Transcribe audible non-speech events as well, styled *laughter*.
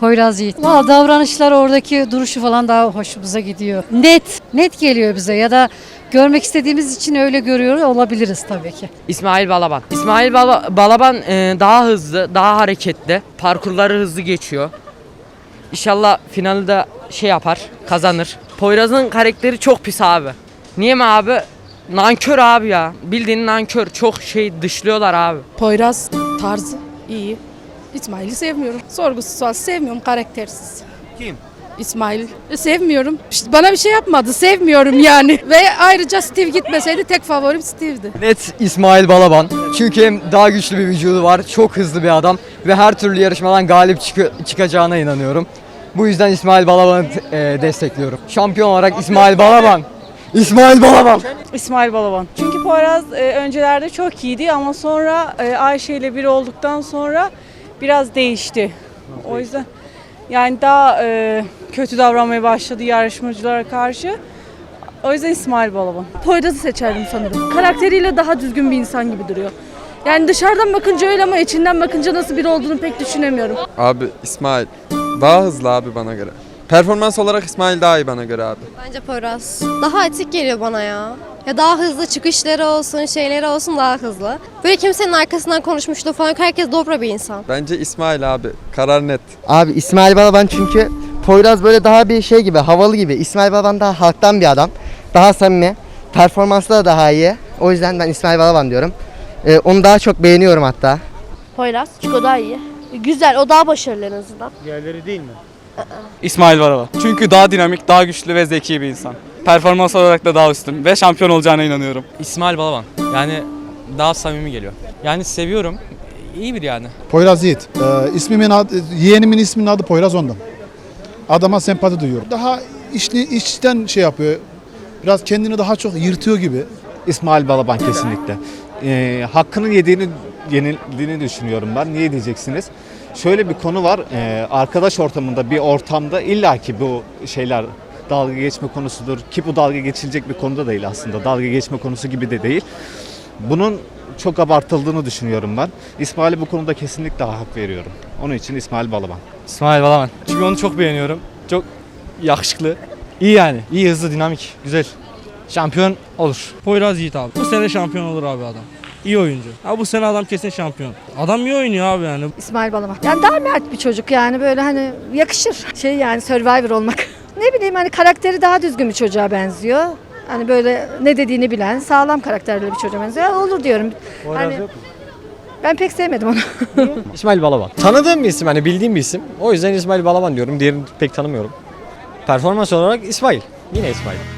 Poyraz Yiğit. Valla davranışlar oradaki duruşu falan daha hoşumuza gidiyor. Net, net geliyor bize ya da görmek istediğimiz için öyle görüyor olabiliriz tabii ki. İsmail Balaban. İsmail Bala- Balaban e, daha hızlı, daha hareketli. Parkurları hızlı geçiyor. İnşallah finalde şey yapar, kazanır. Poyraz'ın karakteri çok pis abi. Niye mi abi? Nankör abi ya. Bildiğin nankör. Çok şey dışlıyorlar abi. Poyraz tarzı iyi. İsmail'i sevmiyorum. Sorgusuz sualsiz sevmiyorum karaktersiz. Kim? İsmail E, sevmiyorum. İşte bana bir şey yapmadı. Sevmiyorum yani. *laughs* Ve ayrıca Steve gitmeseydi tek favorim Steve'di. Net İsmail Balaban. Çünkü hem daha güçlü bir vücudu var, çok hızlı bir adam ve her türlü yarışmadan galip çıkı- çıkacağına inanıyorum. Bu yüzden İsmail Balaban'ı e, destekliyorum. Şampiyon olarak İsmail Balaban. İsmail Balaban. İsmail Balaban. Çünkü Poyraz e, öncelerde çok iyiydi ama sonra e, Ayşe ile bir olduktan sonra biraz değişti. O yüzden yani daha e, kötü davranmaya başladı yarışmacılara karşı. O yüzden İsmail Balaban. Poyraz'ı seçerdim sanırım. Karakteriyle daha düzgün bir insan gibi duruyor. Yani dışarıdan bakınca öyle ama içinden bakınca nasıl biri olduğunu pek düşünemiyorum. Abi İsmail daha hızlı abi bana göre. Performans olarak İsmail daha iyi bana göre abi. Bence Poyraz. Daha etik geliyor bana ya. Ya daha hızlı çıkışları olsun, şeyleri olsun daha hızlı. Böyle kimsenin arkasından konuşmuşluğu falan. Herkes dobra bir insan. Bence İsmail abi. Karar net. Abi İsmail Balaban çünkü Poyraz böyle daha bir şey gibi, havalı gibi. İsmail Balaban daha halktan bir adam. Daha samimi. Performanslı da daha iyi. O yüzden ben İsmail Balaban diyorum. Ee, onu daha çok beğeniyorum hatta. Poyraz çünkü o daha iyi. Güzel, o daha başarılı en azından. Diğerleri değil mi? İsmail Balaban. Çünkü daha dinamik, daha güçlü ve zeki bir insan. Performans olarak da daha üstün ve şampiyon olacağına inanıyorum. İsmail Balaban. Yani daha samimi geliyor. Yani seviyorum. İyi bir yani. Poyraz Yiğit. Ee, ismimin adı, yeğenimin isminin adı Poyraz ondan. Adama sempati duyuyorum. Daha içli, içten şey yapıyor. Biraz kendini daha çok yırtıyor gibi. İsmail Balaban kesinlikle. Ee, hakkının yediğini yenildiğini düşünüyorum ben. Niye diyeceksiniz? Şöyle bir konu var. Ee, arkadaş ortamında bir ortamda illaki bu şeyler dalga geçme konusudur ki bu dalga geçilecek bir konuda değil aslında. Dalga geçme konusu gibi de değil. Bunun çok abartıldığını düşünüyorum ben. İsmail'e bu konuda kesinlikle hak veriyorum. Onun için İsmail Balaban. İsmail Balaban. Çünkü onu çok beğeniyorum. Çok yakışıklı. İyi yani. İyi, hızlı, dinamik. Güzel. Şampiyon olur. Poyraz Yiğit abi. Bu sene şampiyon olur abi adam. İyi oyuncu. Ha bu sene adam kesin şampiyon. Adam iyi oynuyor abi yani. İsmail Balaban. Yani daha mert bir çocuk yani böyle hani yakışır. Şey yani Survivor olmak. *laughs* ne bileyim hani karakteri daha düzgün bir çocuğa benziyor. Hani böyle ne dediğini bilen, sağlam karakterli bir çocuğa benziyor. Olur diyorum. hani, ben pek sevmedim onu. *laughs* İsmail Balaban. Tanıdığım bir isim, hani bildiğim bir isim. O yüzden İsmail Balaban diyorum. Diğerini pek tanımıyorum. Performans olarak İsmail. Yine İsmail.